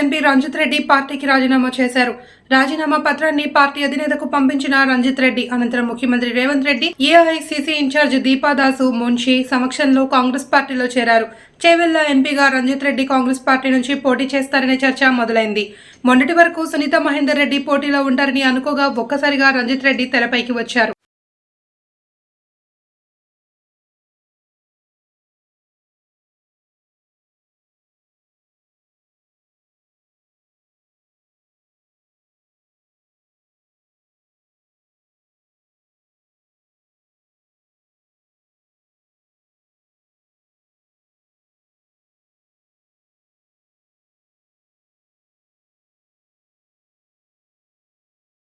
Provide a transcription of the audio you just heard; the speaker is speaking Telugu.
ఎంపీ రంజిత్ రెడ్డి పార్టీకి రాజీనామా చేశారు. రాజీనామా పత్రాన్ని పార్టీ అధినేతకు పంపించిన రంజిత్ రెడ్డి అనంతరం ముఖ్యమంత్రి రేవంత్ రెడ్డి ఏఐసిసి ఇన్ఛార్జ్ దీపాదాసు మున్షి సమక్షంలో కాంగ్రెస్ పార్టీలో చేరారు. చేవెళ్ళ ఎంపీగా రంజిత్ రెడ్డి కాంగ్రెస్ పార్టీ నుంచి పోటీ చేస్తారనే చర్చ మొదలైంది. మొన్నటి వరకు సునీత మహేందర్ రెడ్డి పోటీలో ఉంటారని అనుకోగా ఒక్కసారిగా రంజిత్ రెడ్డి తెరపైకి వచ్చారు.